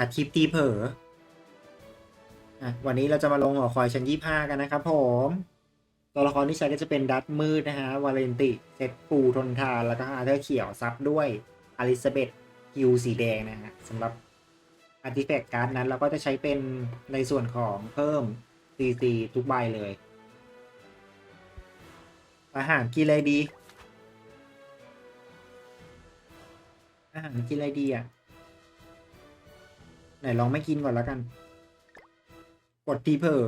อัดคลิปตีเผลออะวันนี้เราจะมาลงหอคอยชั้นยี่ห้ากันนะครับผมตัวละครที่ใช้ก็จะเป็นดัตมืดนะฮะวาเลนติเซตปูทนทานแล้วก็อาเธอร์เขียวซับด้วยอลิซาเบธฮิวสีแดงนะฮะสำหรับอาร์ติแฟกต์การ์ดนั้นเราก็จะใช้เป็นในส่วนของเพิ่ม CC ทุกใบเลยอาหารกินอะไรดี อาหารกินอะไรดีอะ ไหนลองไม่กินก่อนแล้วกัน กดทีเผลอ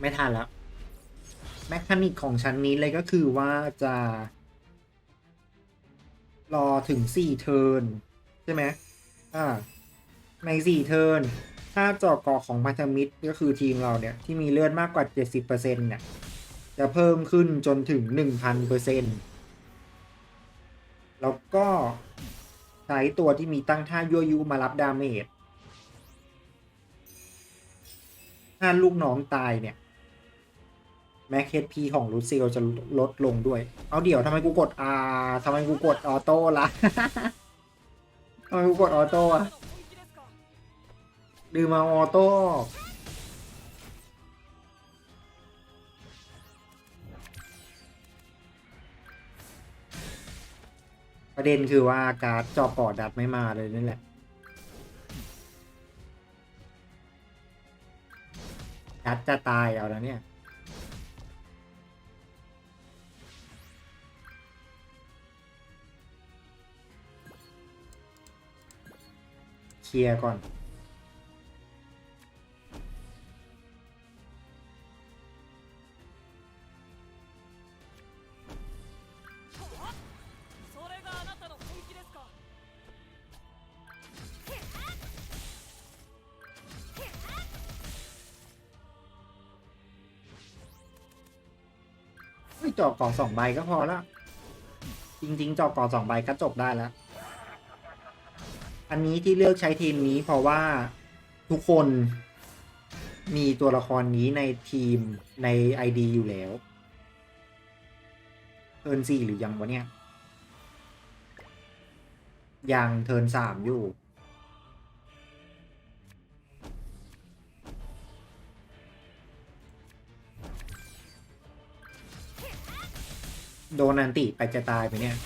ไม่ทันแล้วแมคานิกของชั้นนี้เลยก็คือว่าจะ รอถึงสี่เทิร์นใช่ไหมอ่า ในสี่เทิร์นถ้าจอกอของพันธมิตรก็คือทีมเราเนี่ย ที่มีเลือดมากกว่า 70%เนี่ย จะเพิ่มขึ้นจนถึง 1,000%แล้วก็ใช้ตัวที่มีตั้งท่ายั่วยุมารับดาเมจถ้าลูกน้องตายเนี่ย แม็กเฮดพีของลูเซลจะลดลงด้วย เอาเดี๋ยวทำไมกูกด R ทำไมกูกดออโต้ละทำไมกูกดออโต้อะดืมมาออโต้ ประเด็นคือว่าการ์ดจอปอดัดไม่มาเลยนั่นแหละ ดัดจะตายเอาแล้วเนี่ย เคลียร์ก่อน จอกก่อสองใบก็พอแล้วจริง ๆ จอกก่อสองใบก็จบได้แล้ว อันนี้ที่เลือกใช้ทีมนี้เพราะว่าทุกคนมีตัวละครนี้ในทีมใน ID อยู่แล้วเทิร์นสี่หรือยังวะเนี่ย ยังเทิร์นสามอยู่ โดนอันติไปจะตายไปเนี่ย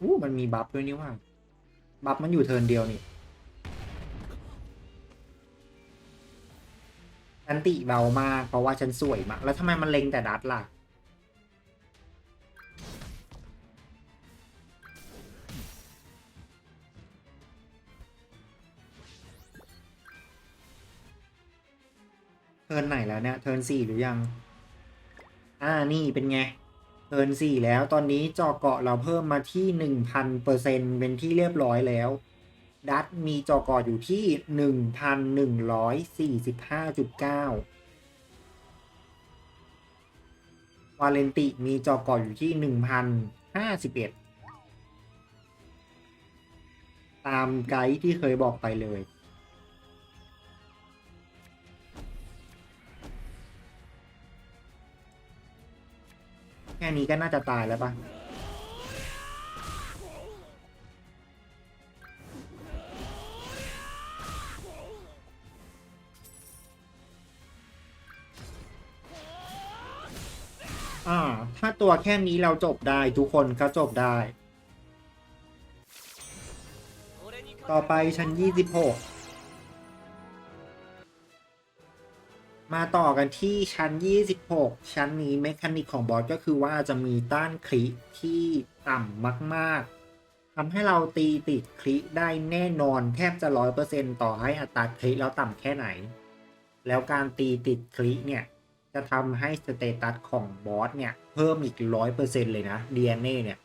อู้มันมีบัฟด้วยนี่ว่า บัฟมันอยู่เทินเดียวนี่ อันติเบามากเพราะว่าฉันสวยมาก แล้วทำไมมันเล็งแต่ดัดล่ะ เทิร์นไหนแล้วเนี่ยเทิร์นสี่หรือยัง อ่านี่เป็นไงเทิร์นสี่แล้วตอนนี้จอเกาะเราเพิ่มมาที่หนึ่งพันเปอร์เซ็นเป็นที่เรียบร้อยแล้ว ดัตมีจอเกาะอยู่ที่หนึ่งพันหนึ่งร้อยสี่สิบห้าจุดเก้าวาเลนติมีจอเกาะอยู่ที่หนึ่งพันห้าสิบเอ็ดตามไกด์ที่เคยบอกไปเลย นี้ก็น่าจะตายแล้วปะอ่า ถ้าตัวแค่นี้เราจบได้ทุกคนก็จบได้ ต่อไปชั้น 26 มาต่อกันที่ชั้น 26 ชั้นนี้เมคานิกของบอสก็คือว่าจะมีต้านคลิที่ต่ำมาก ๆทำให้เราตีติดคลิได้แน่นอนแทบจะ 100%ต่อให้อัตราคลิแล้วต่ำแค่ไหน แล้วการตีติดคลิเนี่ย จะทำให้สเตตัสของบอสเนี่ย เพิ่มอีก 100%เลยนะ DNA เนี่ย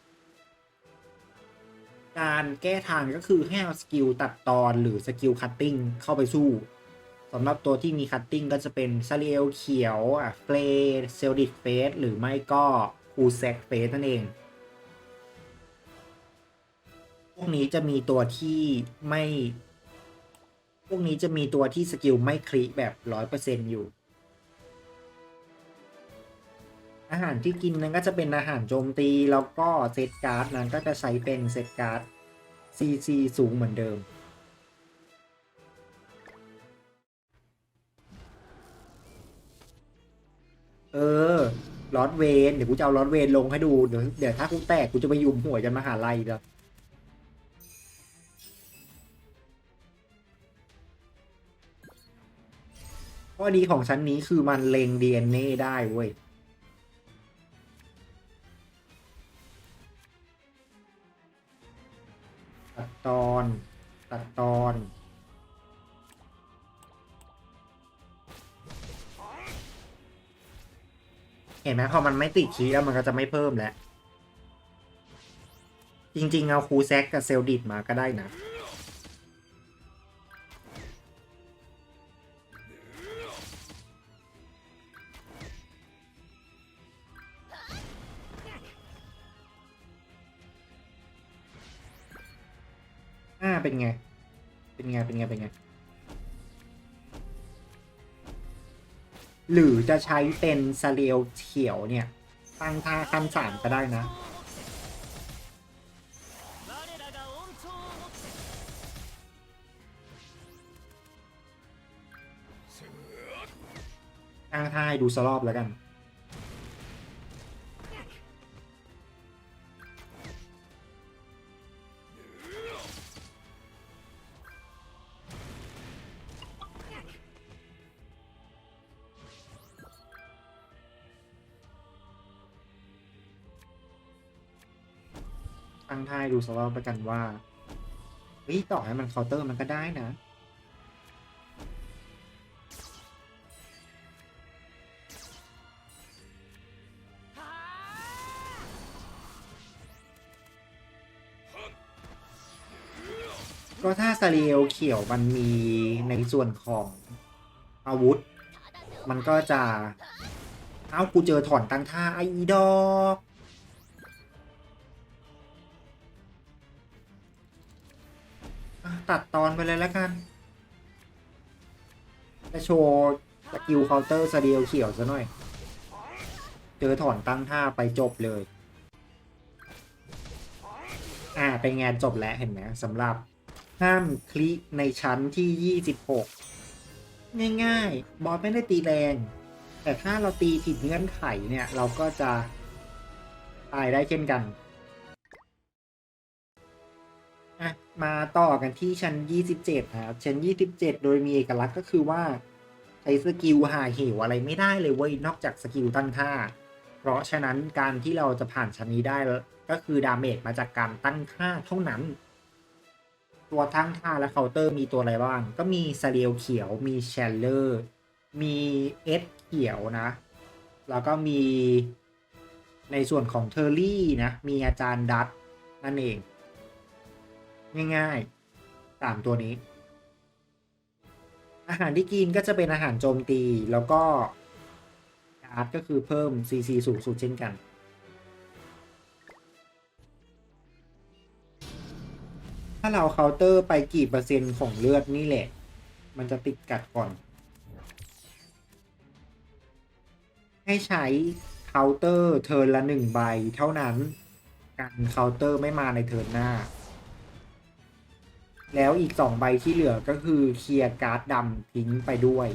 การแก้ทางก็คือให้เอาสกิลตัดตอนหรือสกิลคัตติ้งเข้าไปสู้ สำหรับตัวที่มีคัตติ้งก็จะเป็นซาเรียลเขียวอะเฟลเซลดิกเฟสหรือไม่ก็คูแซกเฟสนั่นเอง พวกนี้จะมีตัวที่ไม่ พวกนี้จะมีตัวที่สกิลไม่คลิแบบร้อยเปอร์เซ็นอยู่ อาหารที่กินนั้นก็จะเป็นอาหารโจมตีแล้วก็เซตการ์ดนั้นก็จะใช้เป็นเซตการ์ด CC สูงเหมือนเดิม เออลอดเวนเดี๋ยวกูจะเอาลอดเวนลงให้ดูเดี๋ยวเดี๋ยวถ้ากูแตกกูจะไปยุมหัวกันมหาลัยอีกแล้วข้อดีของชั้นนี้คือมันเล็ง DNA ได้เว้ยตัดตอน ตัดตอน ห็นไหมพอมันไม่ติดคีแล้วมันก็จะไม่เพิ่มแล้ว จริงๆ เอาคูแซกกับเซลดิดมาก็ได้นะ อ่าเป็นไง เป็นไง เป็นไง เป็นไง หรือจะใช้เป็นสเลียวเขียวเนี่ย ตั้งท่าขั้นสามก็ได้นะ ตั้งท่าให้ดูสลอบแล้วกัน ตั้งท่าดูสกรอบแล้วกันว่าเฮ้ยต่อให้มันเคาน์เตอร์มันก็ได้นะ ก็ถ้าซาเรียลเขียวมันมีในส่วนของอาวุธ มันก็จะ เอ้ากูเจอถอนตั้งท่าไออีดอก ตัดตอนไปเลยแล้วกัน จะโชว์สกิลเคาน์เตอร์ซาเรียลเขียวซะหน่อย เจอถอนตั้งท่าไปจบเลย อ่าเป็นงานจบแล้วเห็นไหมสำหรับห้ามคลิกในชั้นที่ 26 ง่ายๆ บอสไม่ได้ตีแรง แต่ถ้าเราตีผิดเงื่อนไขเนี่ย เราก็จะตายได้เช่นกัน มาต่อกันที่ชั้น 27 นะครับ ชั้น 27 โดยมีเอกลักษณ์ก็คือว่า ใช้สกิลหาเหวอะไรไม่ได้เลยเว้ย นอกจากสกิลตั้งท่า เพราะฉะนั้นการที่เราจะผ่านชั้นนี้ได้ก็คือดาเมจมาจากการตั้งค่าเท่านั้น ตัวทั้งท่าและเคาน์เตอร์มีตัวอะไรบ้าง ก็มีซาเรียลเขียว มีแชลเลอร์ มีเอสเขียวนะ แล้วก็มีในส่วนของเทอร์รี่นะ มีอาจารย์ดัตนั่นเอง ง่ายๆสามตัวนี้ อาหารที่กินก็จะเป็นอาหารโจมตีแล้วก็การ์ดก็คือเพิ่ม CC สูงสุดเช่นกัน ถ้าเราเคาน์เตอร์ไปกี่เปอร์เซ็นต์ของเลือดนี่แหละ มันจะติดกัดก่อน ให้ใช้เคาน์เตอร์เทิร์นละหนึ่งใบเท่านั้น การเคาน์เตอร์ไม่มาในเทิร์นหน้า แล้วอีกสองใบที่เหลือก็คือเคลียร์การ์ดดำทิ้งไปด้วย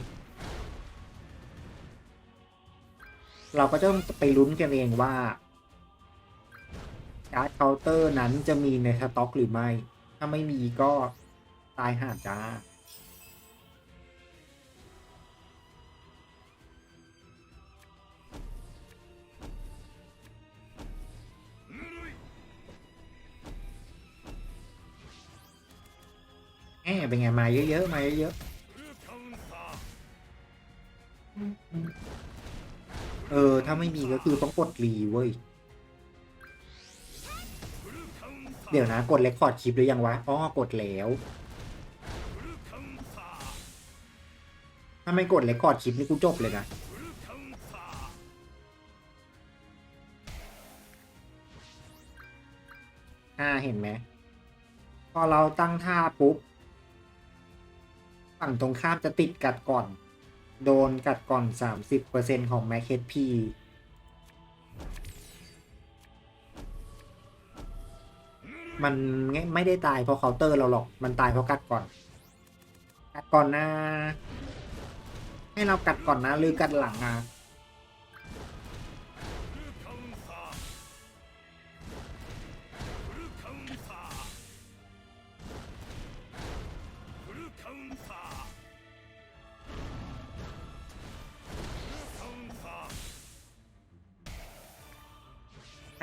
เราก็จะต้องไปลุ้นกันเองว่า การ์ดเคาน์เตอร์นั้นจะมีในสต็อกหรือไม่ ถ้าไม่มีก็ตายห่าจ้า เป็นไงมาเยอะๆมาเยอะๆเออ ถ้าไม่มีก็คือต้องกดรีเว้ย เดี๋ยวนะ กดเรคคอร์ดคลิปหรือยังวะอ๋อกดแล้วถ้าไม่กดเรคคอร์ดคลิปนี่กูจบเลยนะอ่าเห็นไหมพอเราตั้งท่าปุ๊บ ฝั่งตรงข้ามจะติดกัดก่อน โดนกัดก่อน 30%ของแมคเคทพีมันไม่ได้ตายเพราะเคาน์เตอร์เราหรอก มันตายเพราะกัดก่อน กัดก่อนนะ ให้เรากัดก่อนนะ หรือกัดหลังอะ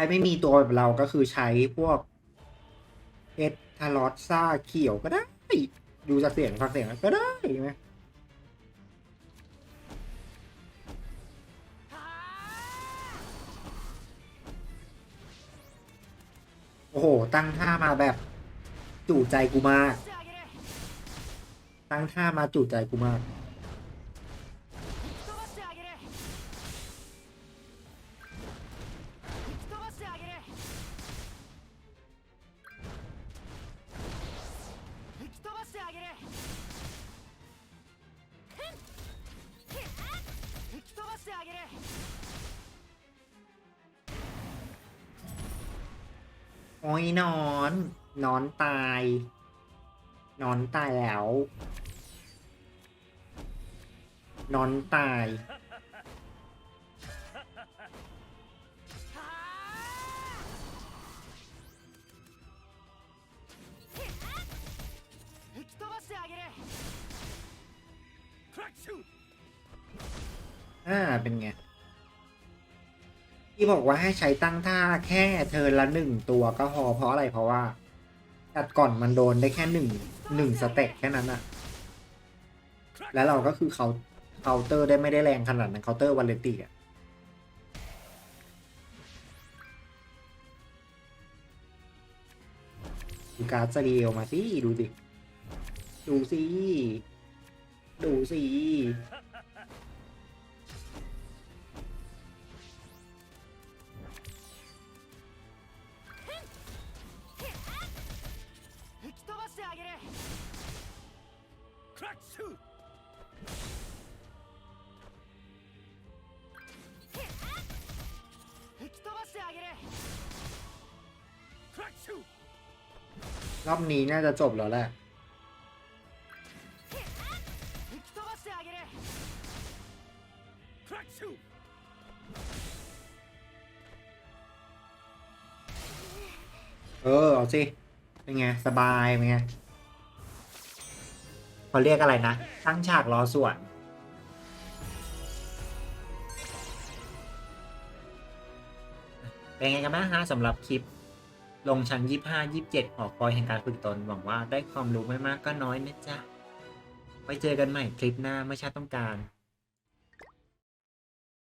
รไม่มีตัวแบบเราก็คือใช้พวกเอททารอสซาเขียวก็ได้ ดูจากเสียงฟังเสียงก็ได้ไหมโอ้โห ตั้งท่ามาแบบจู่ใจกูมาก ตั้งท่ามาจู่ใจกูมาก โอ้ยนอน นอนตาย นอนตายแล้ว นอนตาย อ่า เป็นไง ที่บอกว่าให้ใช้ตั้งท่าแค่เทิร์นละหนึ่งตัวก็พอเพราะอะไรเพราะว่ากัดก่อนมันโดนได้แค่หนึ่งหนึ่งสเต็กแค่นั้นอะแล้วเราก็คือเขาเคาน์เตอร์ได้ไม่ได้แรงขนาดนั้นเคาน์เตอร์วันเลติอะดูการ์ดซาเรียลมาสิ ดูสิ ดูสิ ดูสิ Track suit! รอบนี้น่าจะจบแล้วแหละเออ เอาสิ เป็นไง สบาย เป็นไง เขาเรียกอะไรนะ ตั้งฉากรอส่วน เป็นไงกันบ้างฮะสำหรับคลิป ลงชั้น 25 27 หอคอยแห่งการฝึกตน หวังว่าได้ความรู้ไม่มากก็น้อยนะจ๊ะ ไว้เจอกันใหม่คลิปหน้าเมื่อชาติต้องการ